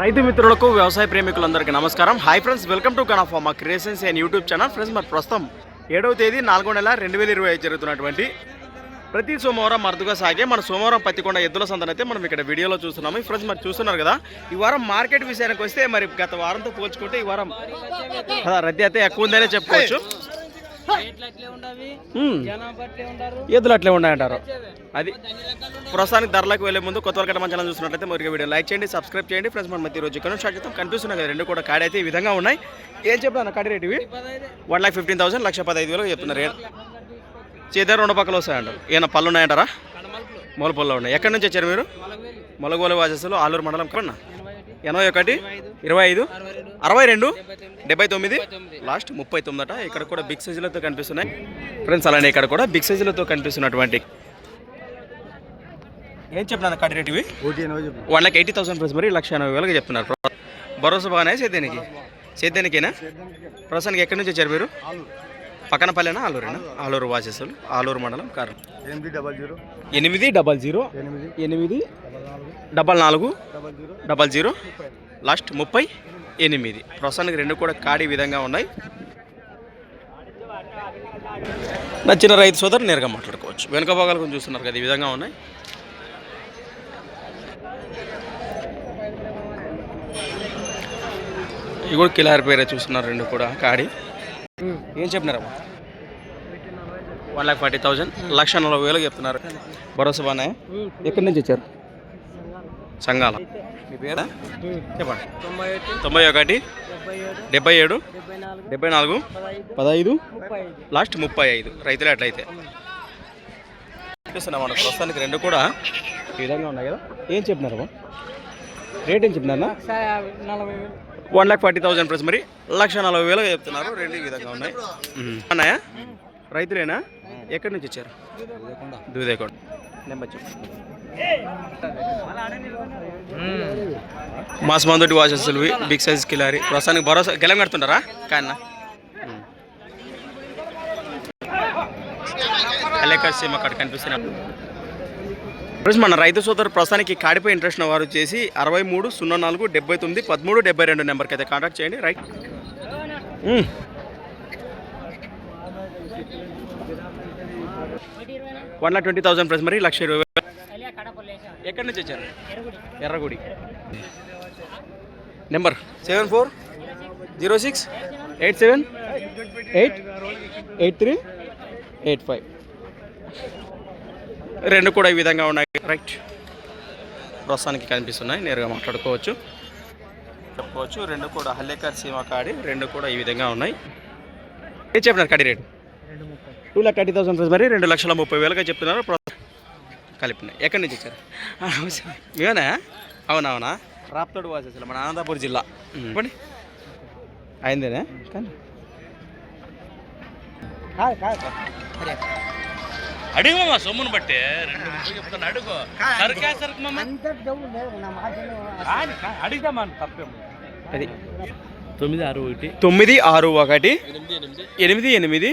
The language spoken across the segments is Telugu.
రైతు మిత్రులకు వ్యవసాయ ప్రేమికులందరికీ నమస్కారం. Hi friends welcome to కనఫార్మా creations and YouTube channel friends మరి ప్రస్తుతం ఏడవ తేదీ నాలుగో నెల రెండు వేల ఇరవై ఐదు జరుగుతున్నటువంటి ప్రతి సోమవారం అరుదుగా సాగే మన సోమవారం పత్తికొండ ఎద్దుల సందనైతే మనం ఇక్కడ వీడియోలో చూస్తున్నాము. ఈ ఫ్రెండ్స్ మరి చూస్తున్నారు కదా ఈ వారం మార్కెట్ విషయానికి వస్తే మరి గత వారంతో పోల్చుకుంటే ఈ వారం రద్దీ అయితే ఎక్కువ ఉందనే చెప్పుకోవచ్చు. ఎద్దులు అట్లే ఉన్నాయంటారు. అది ప్రస్తుతానికి ధరలకు వెళ్ళే ముందు కొత్త వాళ్ళకి మంచి చూసినట్లయితే మరి వీడియో లైక్ చేయండి సబ్స్క్రైబ్ చేయండి. ఫ్రెండ్స్ మన మధ్య రోజు ఇక్కడ చేద్దాం కనిపిస్తున్నాయి కదా రెండు కూడా కాడి అయితే ఈ విధంగా ఉన్నాయి. ఏం చెప్తాను కాడి రేట్ ఇవి? వన్ లాక్ ఫిఫ్టీన్ థౌసండ్ లక్ష పదహైదు వేలు చెప్తున్నారు. చేద్దాం రెండు పక్కలు వస్తాయంటారు. ఏమైనా పళ్ళు ఉన్నాయంటారా? కడమలుపులు మూల పళ్ళు ఉన్నాయి. ఎక్కడి నుంచి వచ్చారు మీరు? మొలగోలు వాసస్సులు ఆలూరు మండలం కన్నా? ఎనభై ఒకటి ఇరవై ఐదు అరవై రెండు డెబ్బై తొమ్మిది లాస్ట్ ముప్పై తొమ్మిదట ఇక్కడ కూడా బిగ్ సైజులతో కనిపిస్తున్నాయి. ఫ్రెండ్స్ అలానే ఇక్కడ కూడా బిగ్ సైజులతో కనిపిస్తున్నటువంటి ఏం చెప్తున్నాను కడి రేట్ ఇవి? One lakh eighty thousand price మరి లక్ష ఎనభై వేలకు చెప్తున్నారు భరోసా బాగానే సేద్యానికి? సేద్యానికేనా? ప్రస్తుతానికి ఎక్కడి నుంచి వచ్చారు మీరు? పక్కన పల్లెనా ఆలూరేనా? ఆలూరు వాసెస్సులు ఆలూరు మండలం కారు ఎనిమిది డబల్ జీరో. ఎనిమిది డబల్ జీరో. ఎనిమిది. డబల్ నాలుగు. Double zero. Double zero. Last ముప్పై. ఎనిమిది. ప్రస్తుతానికి రెండు కూడా కాడి విధంగా ఉన్నాయి. నచ్చిన రైతు సోదరు నేరుగా మాట్లాడుకోవచ్చు. వెనుక భాగాలు కొంచెం చూస్తున్నారు కదా ఈ విధంగా ఉన్నాయి. ఇవి కూడా కిలారి పేరే చూస్తున్నారు రెండు కూడా కాడి ఏం చెప్పినారమ్మా వన్ లాక్ ఫార్టీ థౌజండ్. లక్ష నలభై వేలు చెప్తున్నారు. భరోసా బాగానే ఎక్కడి నుంచి వచ్చారు? సంఘాల. మీ పేరా? చెప్పండి. తొంభై ఒకటి డెబ్బై ఏడు. డెబ్బై నాలుగు. పదహైదు. లాస్ట్ ముప్పై ఐదు. రైతులు అట్లయితే. చూస్తున్నాం మన ప్రస్తుతానికి రెండు కూడా. ఈ విధంగా ఉన్నాయి కదా. ఏం చెప్పినారు రేట్ ఏం చెప్పినారా one lakh forty thousand plus మరి లక్ష నలభై వేలు చెప్తున్నారు. రెండు విధంగా ఉన్నాయి. అన్నాయా రైతులేనా? ఎక్కడి నుంచి వచ్చారు? దూదేకొండ నెంబర్ మాస్ మందోటి వాచెస్ బిగ్ సైజ్ కిలారి. ప్రస్తుతానికి భరోసా గెలం కడుతుంటారా? కాన్న. కలేకర్ సీమ అక్కడ కనిపిస్తున్నాం ఫ్రెండ్స్ మన రైతు సోదరు ప్రస్తుతానికి కాడిపై ఇంట్రెస్ట్ వారు వచ్చేసి అరవై మూడు సున్నా నాలుగు డెబ్బై తొమ్మిది పదమూడు డెబ్బై రెండు నెంబర్కి అయితే కాంటాక్ట్ చేయండి. Right. One lakh twenty thousand price మరి లక్ష ఇరవై. ఎక్కడి నుంచి వచ్చారు? Erragudi. Number seven four zero six eight seven? Eight? Eight three? Eight five. రెండు కూడా ఈ విధంగా ఉన్నాయి. రైట్ ప్రస్తుతానికి కనిపిస్తున్నాయి. నేరుగా మాట్లాడుకోవచ్చు. చెప్పుకోవచ్చు రెండు కూడా హల్లేకర్ సీమ కాడి రెండు కూడా ఈ విధంగా ఉన్నాయి. ఏం చెప్పినారు కడి rate? Two lakh thirty thousand మరి రెండు లక్షల ముప్పై వేలుగా చెప్తున్నారు. కలిపినాయి. ఎక్కడి నుంచి వచ్చారు మేమేనా అవునవునా రాప్తోడు వాసేసారు మన అనంతపూర్ జిల్లా. చెప్పండి అయిందేనా? కానీ. అడుగు మామ సొమ్మును బట్టి. రెండు ముప్పై చెప్తాను అడుగు. సరుకే సరుకు మామ అడిగితే తప్పేమో అది. తొమ్మిది ఆరు ఒకటి. తొమ్మిది ఆరు ఒకటి. ఎనిమిది ఎనిమిది.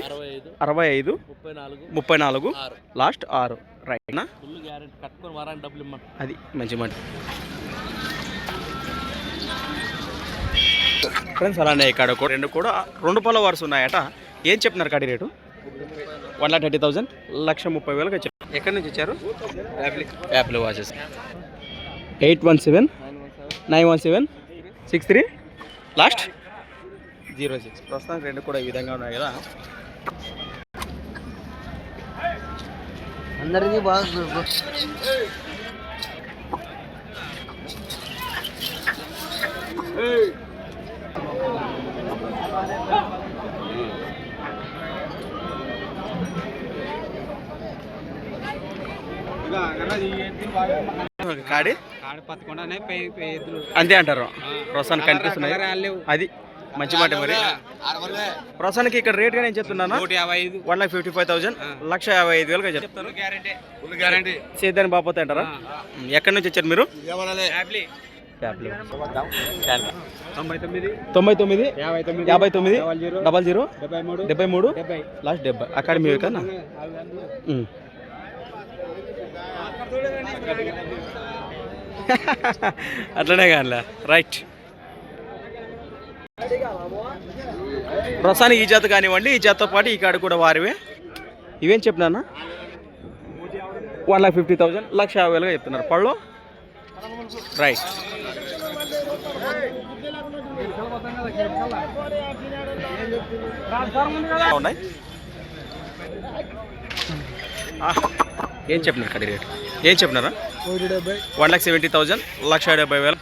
అరవై ఐదు. ముప్పై నాలుగు. ముప్పై నాలుగు. ఆరు. లాస్ట్ ఆరు. రైట్నా అది మంచి మాట. ఫ్రెండ్స్ అలానే ఇక్కడ కూడా రెండు కూడా రెండు పళ్ళ వరుస ఉన్నాయట. ఏం చెప్తున్నారు కడి rate? One lakh thirty thousand లక్ష ముప్పై వేలకు వచ్చారు. ఎక్కడి నుంచి వచ్చారు? Apple. Watches. Eight one seven nine one seven six three. Last? Zero six. ప్రస్తుతానికి రెండు కూడా ఈ విధంగా ఉన్నాయి కదా. అందరికీ బాగా కాడి? అంతే అంటారు. ప్రస్తుతానికి కనిపిస్తున్నాయి. అది మంచి మాట మరి. ప్రస్తుతానికి ఇక్కడ రేట్గా నేను చెప్తున్నాను? One lakh fifty five thousand లక్ష యాభై ఐదు వేలుగా చెప్తాను. సేద్యాన్ని బాపోతే అంటారా? ఎక్కడి నుంచి వచ్చారు మీరు? తొంభై తొమ్మిది. యాభై తొమ్మిది యాభై తొమ్మిది డబల్ జీరో డబల్ జీరో డెబ్బై మూడు. డెబ్బై మూడు డెబ్బై. లాస్ట్ డెబ్బై. అకాడమీ కన్నా. అట్లనే కానీ రైట్ ప్రస్తుతానికి ఈ జాత కానివ్వండి ఈ జతతో పాటు ఈ కాడ కూడా వారివే. ఇవేం చెప్పినా వన్ లాక్ ఫిఫ్టీ థౌజండ్ లక్ష యాభై వేలుగా చెప్తున్నారు. పళ్ళు? రైట్ ఉన్నాయి ఏం చెప్పినారు కడి రేట్ ఏం చెప్పినారా? వన్ లాక్ సెవెంటీ థౌజండ్ లక్ష డెబ్బై వేలు.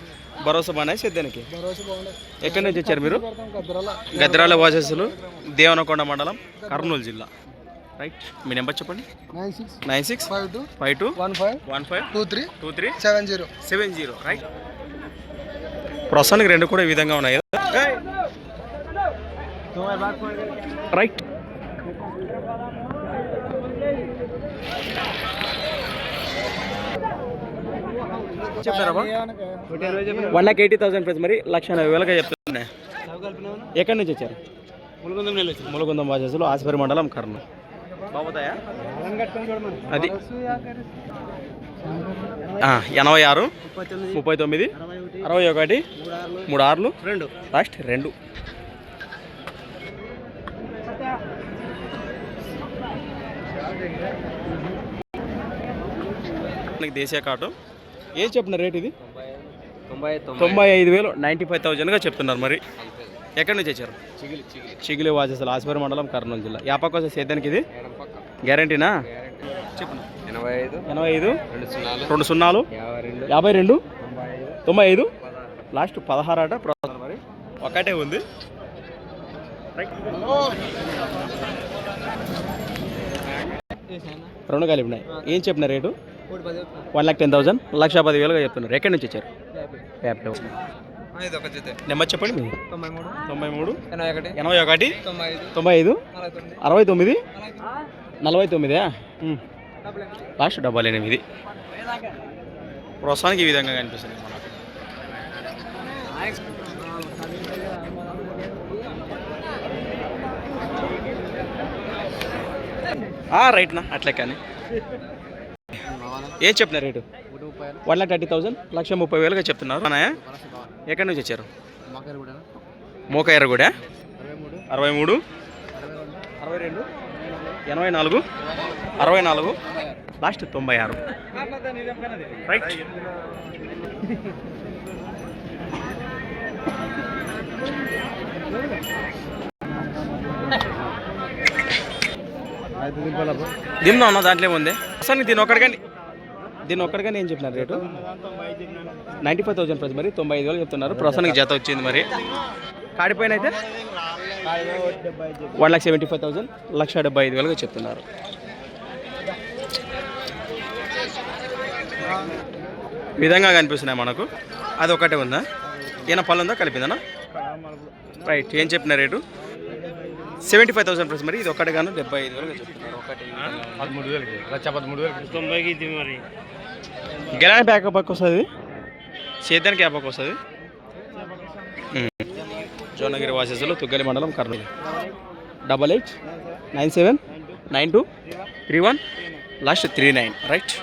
భరోసా బాగున్నాయి సిద్ధానికి? ఎక్కడి నుంచి వచ్చారు మీరు? గద్రాల వాసస్సులు దేవనకొండ మండలం కర్నూలు జిల్లా. రైట్. మీ నెంబర్ చెప్పండి. Nine six. Five two. Five two. One five. One five. Two three. Two three. Seven zero. Seven zero. Right. ప్రస్తుతానికి రెండు కూడా ఈ విధంగా ఉన్నాయి. రైట్ చెప్తారా one lakh eighty thousand price మరి లక్ష నలభై వేలుగా చెప్తున్నా ఎక్కడి నుంచి వచ్చారు? ములగుందం వాసస్సులు ఆసిపరి మండలం కర్నూలు. అది. ఎనభై ఆరు ముప్పై తొమ్మిది అరవై ఒకటి మూడు ఆరులు. రెండు. లాస్ట్ రెండు. దేశీయ కాటు ఏం చెప్పిన రేట్ ఇది? తొంభై ఐదు వేలు నైంటీ ఫైవ్ థౌజండ్గా చెప్తున్నారు మరి. ఎక్కడి నుంచి వచ్చారు? చిగిలి వాసస్సులు ఆసిపరి మండలం కర్నూలు జిల్లా. యాపక్ కోసం సేద్యానికి ఇది? గ్యారంటీనా? ఎనభై ఐదు. ఎనభై ఐదు? రెండు సున్నాలు. యాభై రెండు. తొంభై ఐదు. లాస్ట్ పదహారు అట ప్రస్తుతం మరి. ఒకటే ఉంది. రెండు కలిపినాయి. ఏం చెప్పిన rate? One lakh ten thousand లక్ష పది వేలుగా చెప్తున్నారు. ఎక్కడి నుంచి వచ్చారు? యాప్లో. నెంబర్ చెప్పండి మీది తొంభై మూడు. తొంభై మూడు. ఎనభై ఒకటి. ఎనభై ఒకటి. తొంభై ఐదు. అరవై తొమ్మిది. నలభై తొమ్మిదా. డబ్బులు? లాస్ట్ డెబ్బై ఎనిమిది. ప్రస్తుతానికి ఈ విధంగా కనిపిస్తుంది మనకు. రైట్నా అట్లే కానీ. ఏం చెప్పిన rate? One lakh thirty thousand? లక్ష ముప్పై వేలుగా చెప్తున్నారు. అన్నయ్య ఎక్కడి నుంచి వచ్చారు? మాకారు కూడా మోకయ్యర కూడా అరవై మూడు అరవై రెండు. ఎనభై నాలుగు. అరవై నాలుగు. లాస్ట్ తొంభై ఆరు. రైట్ దిమ్నా ఉన్న దాంట్లో ఉంది అసలు దీని ఒక్కడికండి. దీని ఒక్కడిగా ఏం చెప్పిన rate. Ninety five thousand price మరి తొంభై ఐదు వేలు చెప్తున్నారు. ప్రస్తుతానికి జత వచ్చింది మరి. కాడిపోయిన అయితే? One lakh seventy five thousand లక్ష డెబ్బై ఐదు వేలుగా చెప్తున్నారు. విధంగా కనిపిస్తున్నాయి మనకు. అది ఒకటే ఉందా? ఏమైనా పళ్ళు ఉందా? కలిపిందనా రైట్ ఏం చెప్పిన rate? Seventy five thousand price మరి ఇది ఒకటి గాను డెబ్బై ఐదు వేలుగా చెప్తున్నారు. ఒకటి పదమూడు వేలకి. లక్ష పదమూడు వేలకి తొంభైకి ఇది మరి. గెలాని బ్యాకప్ పక్క వస్తుంది? యాపక్ వస్తుంది. జోనగిరి వాసెస్లో తుగ్గలి మండలం Kurnool. Double eight nine seven nine two three one. Last three nine right.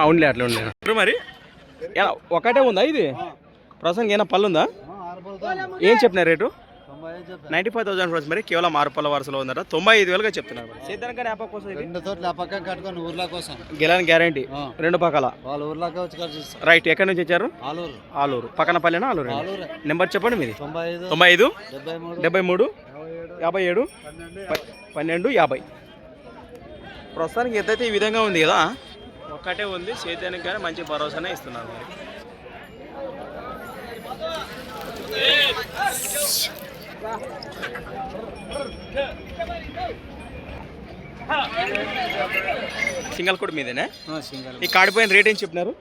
అవునులే అట్లా ఉండలే. మరి? ఒకటే ఉందా ఇది? ప్రస్తుతం ఏమైనా పళ్ళు ఉందా? ఏం చెప్పిన rate? Ninety five thousand rupees మరి కేవలం ఆరు పళ్ళ వరుసలో ఉందట. తొంభై ఐదు వేలుగా చెప్తున్నారు ఇది? రెండు ఆ పక్కన కట్టుకొని ఊర్లో కోసం గెలాని గ్యారంటీ. రెండు పక్కల. వాళ్ళ ఊర్లోకి వచ్చి రైట్ ఎక్కడి నుంచి వచ్చారు? ఆలూరు. ఆలూరు. పక్కన పల్లెనా ఆలూరు ఆలూరే. నెంబర్ చెప్పండి మీది. తొంభై ఐదు తొంభై ఐదు డెబ్బై మూడు యాభై ఏడు పన్నెండు ప- పన్నెండు యాభై. ప్రస్తుతానికి ఎత్తైతే ఈ విధంగా ఉంది కదా? ఒక్కటే ఉంది. సేద్యానికి కానీ మంచి భరోసానే ఇస్తున్నారు మరి. సింగల్ కూడా మీదేనా సింగల్ ఈ కాడిపోయిన రేట్ ఏం చెప్పినారు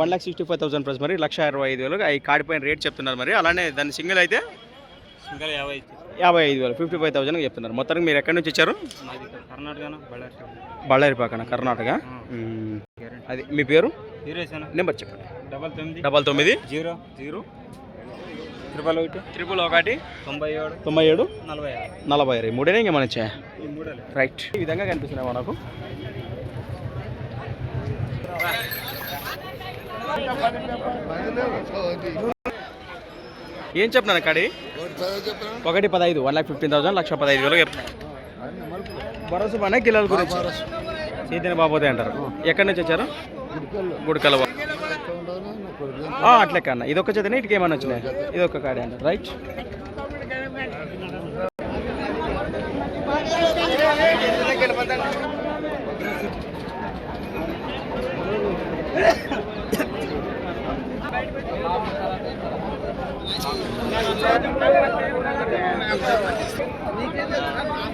one lakh sixty five thousand plus మరి లక్ష అరవై ఐదు వేలు. ఈ కాడిపోయిన రేట్ చెప్తున్నారు మరి. అలానే దాని సింగిల్ అయితే సింగల్ యాభై యాభై ఐదు వేలు ఫిఫ్టీ ఫైవ్ థౌసండ్ చెప్తున్నారు. మొత్తానికి మీరు ఎక్కడి నుంచి వచ్చారు? మాది కర్ణాటక బళ్ళారి బళ్ళారి పక్కన కర్ణాటక? మ్మ్. అది మీ పేరు? నెంబర్ చెప్పండి. డబల్ తొమ్మిది. డబల్ తొమ్మిది. జీరో. జీరో. త్రిపల్ ఒకటి? త్రిపుల్ ఒకటి. తొంభై ఏడు. తొంభై ఏడు? నలభై ఆరు. నలభై ఆరు. ఈ మూడేనే ఇంకా మన వచ్చాయి ఈ మూడేలే. రైట్ ఈ విధంగా కనిపిస్తున్నాయి మనకు ఏం చెప్తున్నాను కడి ఒకటి పదహైదు వన్ లాక్ ఫిఫ్టీన్ థౌసండ్ లక్ష పదహైదు వేలు చెప్తున్నాను భరోసా పనే కిలోల గురించి. చైతన్య బాబోతే అంటారు. ఎక్కడి నుంచి వచ్చారు? గుడికల అట్లే కన్నా. ఇది ఒక చేతనే ఇటుకి ఏమైనా వచ్చినాయి. ఇది ఒక కాడే అన్న రైట్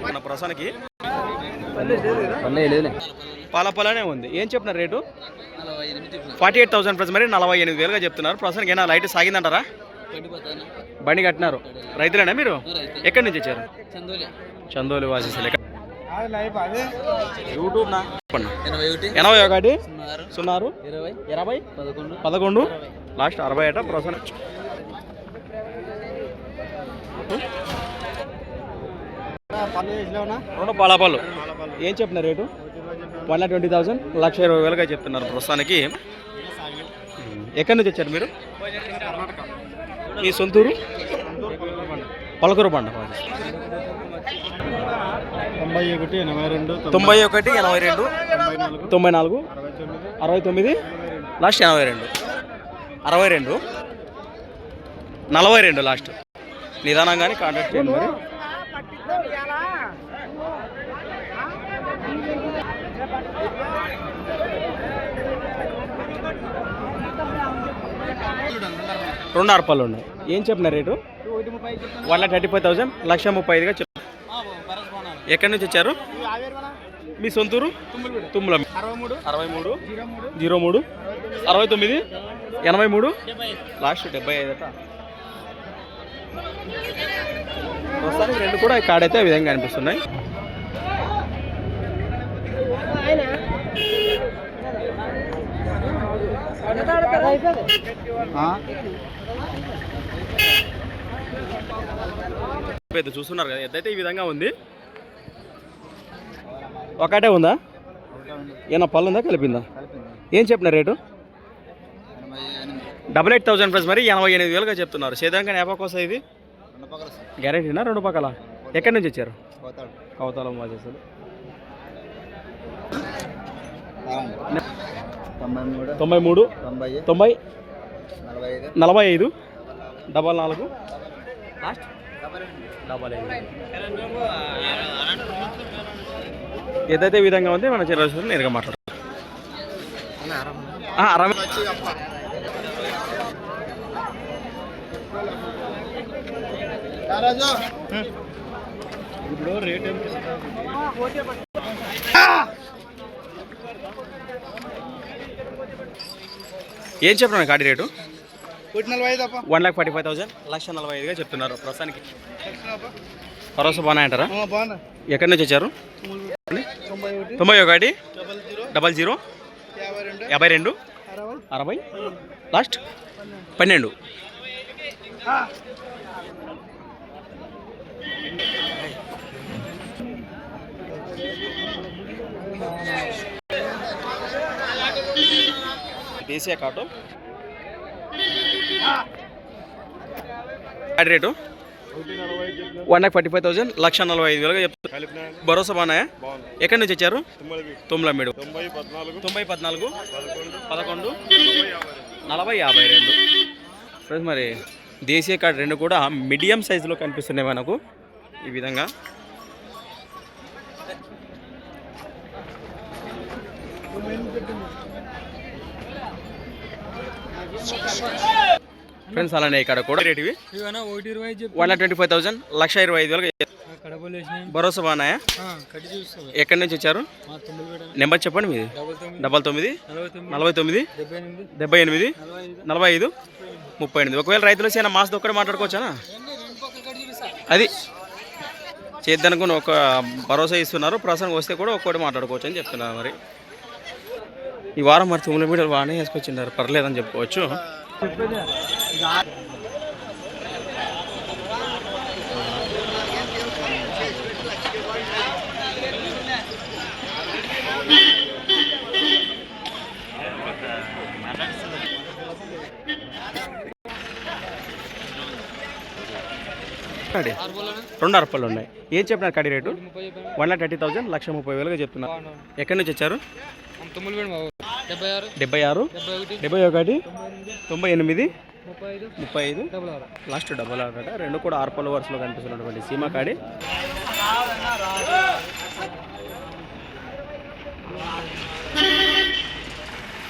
మన ప్రసానికి పాల పాలనే ఉంది. ఏం చెప్తున్నారు rate? Forty eight thousand plus మరి నలభై ఎనిమిది వేలుగా చెప్తున్నారు. ప్రస్తుతానికి ఏమైనా లైట్ సాగిందంటారా? బండి కట్టినారు. రైతులేనా మీరు? ఎక్కడి నుంచి వచ్చారు? చందోలి. వాసేసలు ఎక్కడ యూట్యూబ్ నా. చెప్పండి. ఎనభై ఒకటి. సున్నారు. ఇరవై. పదకొండు. లాస్ట్ అరవై అట ప్రసన్న రెండు పాలపాలు ఏం చెప్తున్నారు rate? One lakh twenty thousand. లక్ష ఇరవై వేలుగా చెప్తున్నారు ప్రస్తుతానికి. ఎక్కడి నుంచి వచ్చారు మీరు? మీ సొంతూరు? పలకూరు బండ తొంభై ఒకటి ఎనభై రెండు తొంభై ఒకటి ఎనభై రెండు తొంభై నాలుగు అరవై తొమ్మిది లాస్ట్ ఎనభై రెండు అరవై రెండు నలభై రెండు లాస్ట్. నిదానంగానే కాంటాక్ట్ చేయండి మరి. రెండు అర్పాలు ఉన్నాయి. ఏం చెప్పిన rate? One lakh thirty five thousand లక్ష ముప్పై ఐదుగా చెప్పు ఎక్కడి నుంచి వచ్చారు? మీ సొంతూరు? తుమ్ముల. అరవై మూడు జీరో మూడు అరవై తొమ్మిది ఎనభై మూడు. లాస్ట్ డెబ్బై ఐదు అట ప్రస్తుతానికి రెండు కూడా కాడైతే ఈ విధంగా అనిపిస్తున్నాయి పెద్ద చూస్తున్నారు కదా ఎద్దైతే ఈ విధంగా ఉంది. ఒకటే ఉందా? ఏమన్నా పళ్ళు ఉందా? కలిపిందా? ఏం చెప్పిన rate? Double eight thousand plus మరి ఎనభై ఎనిమిది వేలుగా చెప్తున్నారు. సేదంగా నేపకు వస్తాయి ఇది? గ్యారెంటీనా రెండు పక్కల. ఎక్కడి నుంచి వచ్చారు? కవతాలం వాచేస్తారు తొంభై మూడు తొంభై నలభై ఐదు డబల్ నాలుగు. లాస్ట్? డబల్ ఐదు. ఏదైతే విధంగా ఉంది మన చిరవలసిన నేరుగా మాట్లాడతాం అరవై. ఇప్పుడు రేట్ ఏం చెప్తున్నాను కాడి rate? One lakh forty five thousand? లక్ష నలభై ఐదుగా చెప్తున్నారు ప్రస్తుతానికి. భరోసా బాగున్నాయంటారా? బాగున్నా. ఎక్కడి నుంచి వచ్చారు? తొంభై ఒకటి. Double zero. యాభై రెండు. అరవై. అరవై. లాస్ట్? పన్నెండు. దేశీయ card. Card rate one lakh forty five thousand లక్ష నలభై ఐదు వేలుగా చెప్తారు భరోసా బాగున్నాయా? ఎక్కడి నుంచి వచ్చారు? తొమ్మిది తొంభై పద్నాలుగు. పదకొండు. నలభై యాభై రెండు. ఫ్రెండ్స్ మరి దేశీయ కార్డు రెండు కూడా మీడియం సైజులో కనిపిస్తున్నాయి మనకు. ఈ విధంగా. ఫ్రెండ్స్ అలానే ఇక్కడ కూడా ఒకటి ఇరవై one lakh twenty five thousand లక్ష ఇరవై ఐదు వేసినాయి భరోసా బాగున్నాయా? ఎక్కడి నుంచి వచ్చారు? నెంబర్ చెప్పండి మీది. డబల్ తొమ్మిది. నలభై తొమ్మిది. డెబ్బై ఎనిమిది. నలభై ఐదు. ముప్పై ఎనిమిది. ఒకవేళ రైతులు వచ్చి మాస్ ఒక్కడే మాట్లాడుకోవచ్చా? అది చేద్దనుకుని ఒక భరోసా ఇస్తున్నారు. ప్రసంగం వస్తే కూడా ఒక్కటి మాట్లాడుకోవచ్చు అని చెప్తున్నారు మరి. ఈ వారం మరి తొమ్మిది మీటర్లు బాగానే వేసుకొచ్చిండారు. పర్లేదని చెప్పుకోవచ్చు. రెండు అరపళ్ళు ఉన్నాయి. ఏం చెప్పినారు కడి rate? One lakh thirty thousand లక్ష ముప్పై వేలుగా చెప్తున్నారు. ఎక్కడి నుంచి వచ్చారు? డెబ్బై ఆరు. డెబ్బై ఆరు. ఒకటి. తొంభై ఎనిమిది. ముప్పై ఐదు. ఐదు. డబుల్ ఆరు. లాస్ట్ ఆట రెండు కూడా ఆర్పల్ వరుసలో కనిపిస్తున్నటువంటి సీమా కాడి.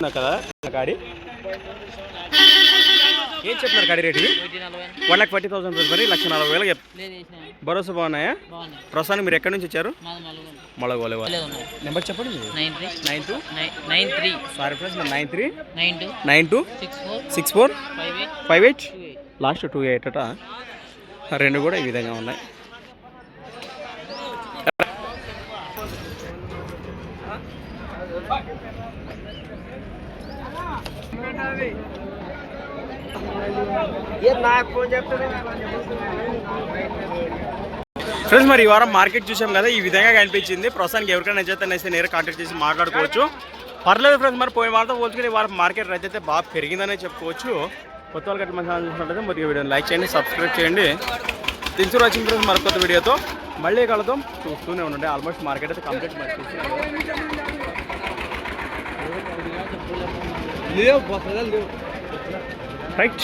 కదా కాడి. ఏం చెప్తున్నారు కాడి rate one lakh forty thousand rupees మరి లక్ష నలభై చెప్ భరోసా బాగున్నాయా? ప్రస్తుతానికి మీరు ఎక్కడి నుంచి వచ్చారు? మొలగోలే నెంబర్ చెప్పండి nine two. Nine three. Sorry friends nine three. Nine two. Nine two. Six four. Five eight. Last two eight అట. రెండు కూడా ఈ విధంగా ఉన్నాయి. ఫ్రెండ్స్ మరి ఈ వారం మార్కెట్ చూసాం కదా ఈ విధంగా కనిపించింది. ప్రస్తుతానికి ఎవరికైనా నచ్చితే నేస్తే నేరుగా కాంటాక్ట్ చేసి మాట్లాడుకోవచ్చు. పర్లేదు ఫ్రెండ్స్ మరి పోయిన వారంతో పోల్చుకుని ఈ వారం మార్కెట్ రేట్ అయితే బాగా పెరిగిందనే చెప్పుకోవచ్చు. కొత్త వాళ్ళకి అట్లా మంచి చూసినట్లయితే మరి వీడియోని లైక్ చేయండి సబ్స్క్రైబ్ చేయండి. తిన్సూరు వచ్చిన ఫ్రెండ్స్ మరి కొత్త వీడియోతో మళ్ళీ కలుద్దాం. చూస్తూనే ఉండండి. ఆల్మోస్ట్ మార్కెట్ అయితే కంప్లీట్ మరి. చూస్తున్నాం రైట్